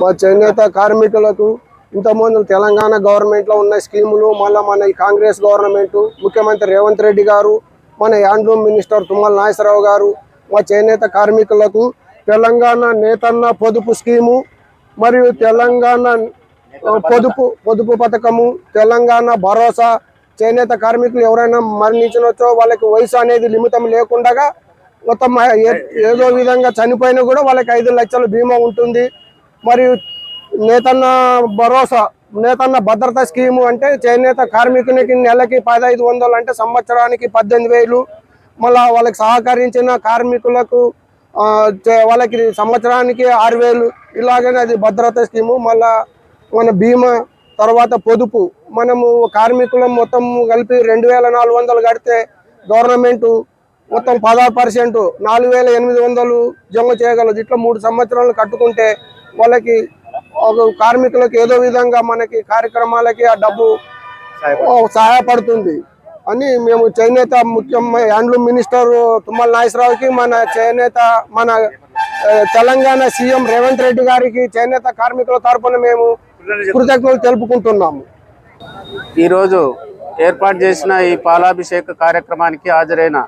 మా చేనేత కార్మికులకు ఇంతకుముందు తెలంగాణ గవర్నమెంట్లో ఉన్న స్కీములు మళ్ళీ మన ఈ కాంగ్రెస్ గవర్నమెంట్ ముఖ్యమంత్రి రేవంత్ రెడ్డి గారు మన యాండ్రూమ్ మినిస్టర్ తుమ్మల నాగేశ్వరరావు గారు మా చేనేత కార్మికులకు తెలంగాణ నేతన్న పొదుపు స్కీము మరియు తెలంగాణ పొదుపు పొదుపు పథకము తెలంగాణ భరోసా చేనేత కార్మికులు ఎవరైనా మరణించినచో వాళ్ళకి వయసు అనేది లిమితం లేకుండా మొత్తం ఏ- ఏదో విధంగా చనిపోయినా కూడా వాళ్ళకి ఐదు లక్షల బీమా ఉంటుంది. మరియు నేతన్న భరోసా నేతన్న భద్రత స్కీము అంటే చేనేత కార్మికునికి నెలకి పదహైదు వందలు అంటే సంవత్సరానికి పద్దెనిమిది వేలు. మళ్ళా వాళ్ళకి సహకరించిన కార్మికులకు చే- వాళ్ళకి సంవత్సరానికి ఆరు వేలు. ఇలాగనే అది భద్రత స్కీము. మళ్ళా మన బీమా తర్వాత పొదుపు. మనము కార్మికులం మొత్తం కలిపి రెండు వేల నాలుగు వందలు కడితే గవర్నమెంట్ మొత్తం పదహారు పర్సెంట్ నాలుగు వేల ఎనిమిది వందలు జమ చేయగలదు. ఇట్లా మూడు సంవత్సరాలు కట్టుకుంటే వాళ్ళకి ఒక కార్మికులకు ఏదో విధంగా మనకి కార్యక్రమాలకి ఆ డబ్బు సహాయపడుతుంది. అని మేము చేనేత ముఖ్యం హ్యాండ్లూమ్ మినిస్టర్ తుమ్మల నాగేశ్వరరావుకి మన చేనేత మన తెలంగాణ సీఎం రేవంత్ రెడ్డి గారికి చేనేత కార్మికుల తరపున మేము కృతజ్ఞతలు తెలుపుకుంటున్నాము. ఈరోజు ఏర్పాటు చేసిన ఈ పాలాభిషేక కార్యక్రమానికి హాజరైన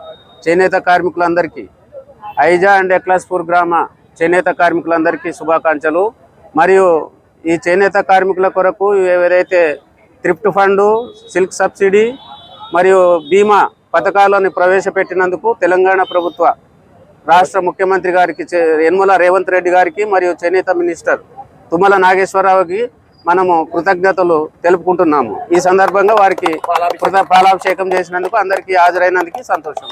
చేనేత కార్మికులందరికీ ఐజా అండ్ ఎక్లాస్పూర్ గ్రామ చేనేత కార్మికులందరికీ శుభాకాంక్షలు. మరియు ఈ చేనేత కార్మికుల కొరకు ఏదైతే థ్రిఫ్ట్ ఫండు సిల్క్ సబ్సిడీ మరియు బీమా పథకాలను ప్రవేశపెట్టినందుకు తెలంగాణ ప్రభుత్వ రాష్ట్ర ముఖ్యమంత్రి గారికి చే- యనమల రేవంత్ రెడ్డి గారికి మరియు చేనేత మినిస్టర్ తుమ్మల నాగేశ్వరరావుకి మనము కృతజ్ఞతలు తెలుపుకుంటున్నాము. ఈ సందర్భంగా వారికి పాలాభిషేకం చేసినందుకు అందరికీ హాజరైనందుకు సంతోషం.